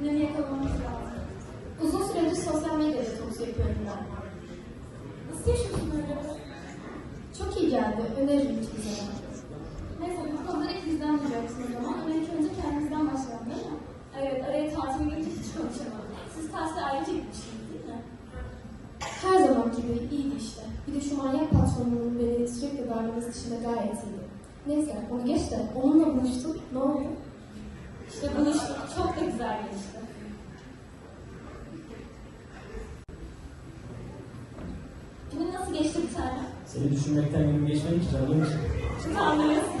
Bunları yakalamamız lazım. Uzun süredir sosyal medya detoks yapıyorum ben. Nasıl yaşıyorsun öyle? Çok iyi geldi. Öneririm hiçbir zaman. Neyse bu konuları ikimizden duyacaksın o zaman. Ama ilk önce kendimizden başlayalım değil mi? Evet, araya tatil gelince hiç konuşamadım. Siz tatile ayrıca gitmiştiniz değil mi? Her zaman gibi iyiydi işte. Bir de şu manyak patronunun beni sürekli darlaması dışında gayet iyiydi. Neyse onu geç de onunla buluştuk. Ne Seni düşünmekten günüm geçmedi ki canım için. Çok anlıyorsun.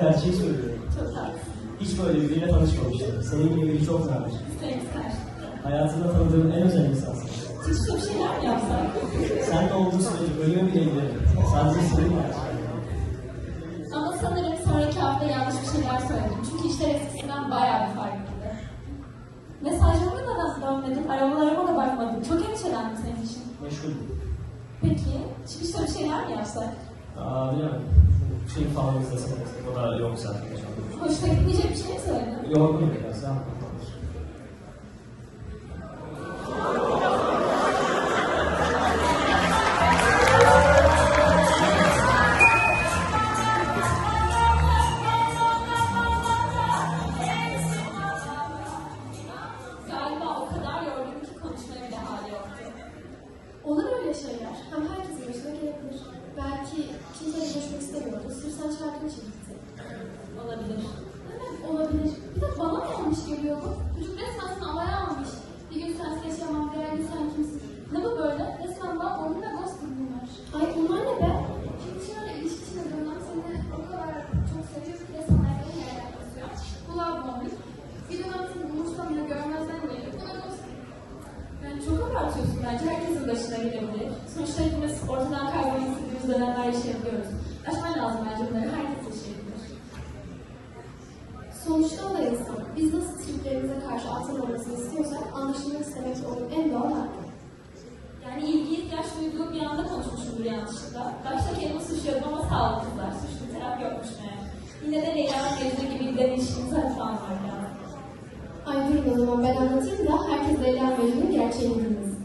Gerçeği söylüyorum. Çok tatlısın. Hiç böyle biriyle tanışmamıştım. Senin gibi biri çok nadir. Sevgisi karşılıklı. Hayatımda tanıdığım en özel insansın. Çıkışta bir şeyler mi yapsak? Sen de olduğu sürece ölüme bile giderim. Sadece senin var. Ama sanırım sonraki hafta yanlış bir şeyler söyledim. Çünkü işler eskisinden bayağı bir farklıydı. Mesajlarıma da nasıl dönmedin, aramalarıma da bakmadın. Çok endişelendim senin için. Meşguldüm. Peki, çıkışta bir şeyler mi yapsak? Aa bilemem. Şey falan izlesene. O da yok zaten. Hoşuna gitmeyecek bir şey mi söyledin? Yorgunum biraz. Ya. Görüşmek istemiyordu. Sırf sen çarpın için gitti. Olabilir. Evet olabilir. Bir de bana yanlış geliyor bu? Çok abartıyorsun bence. Herkesin başına gelebilir. Sonuçta hepimiz ortadan kaybolmak istediğimiz dönemler yaşayabiliyoruz. Aşman lazım bence bunları. Herkes yaşayabilir. Sonuçta o da insan. Biz nasıl triplerimize karşı atılmamasını istiyorsak anlaşılmak istemek onun en doğal hakkı. Yani ilgi ihtiyaç duyduğum bir anda konuşmuşumdur yanlışlıkla. Başta kendimi suçluyordum ama sağ olun kızlar. Suçlu taraf yokmuş meğer. Yine de Leyla'nın mevzu gibi bir ilişkimizi hafife almak lazım. Ay durun o zaman ben anlatayım da herkes Bilmesin.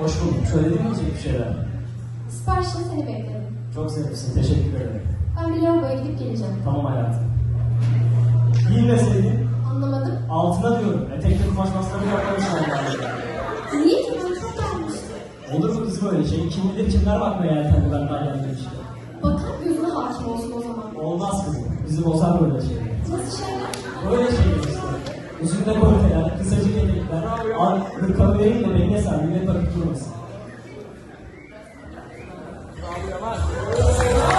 Hoş bulduk. Söyledin mi bir şeyler? Siparişle seni bekledim. Çok sevmişsin. Teşekkür ederim. Ben bir lavaboya gidip geleceğim. Tamam hayatım. Giyinmeseydin Anlamadım. altına diyorum. Etekli kumaş masrafı yapmamışlar. Niye ki. Olur mu kız böyle şey? Kim bilir kimler bakmaya yeltendi ben geldiğim işte. Bakar gözüne hakim olsun o zaman. Olmaz kızım. Bizi bozar böyle şeyler. Nasıl şeyler? Böyle şeyler işte. Üzerinde kolteler, kısacık etekler. Al, hırkamı vereyim de beline sar. Millet bakıp durmasın. Ay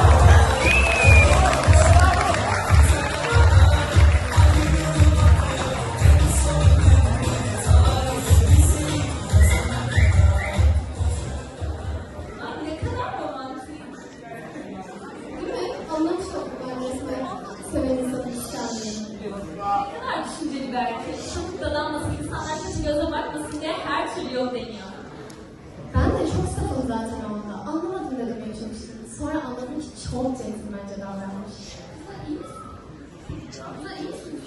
erkek. Çok dadanmasın, insanlar kötü göze bakmasın diye her türlü yol deniyor. Ben de çok safım zaten o anda. Anlamadım ne demeye çalıştığını. Sonra anladım ki çok centilmence davranmış. Kızlar iyi misin? Kızlar iyi misin?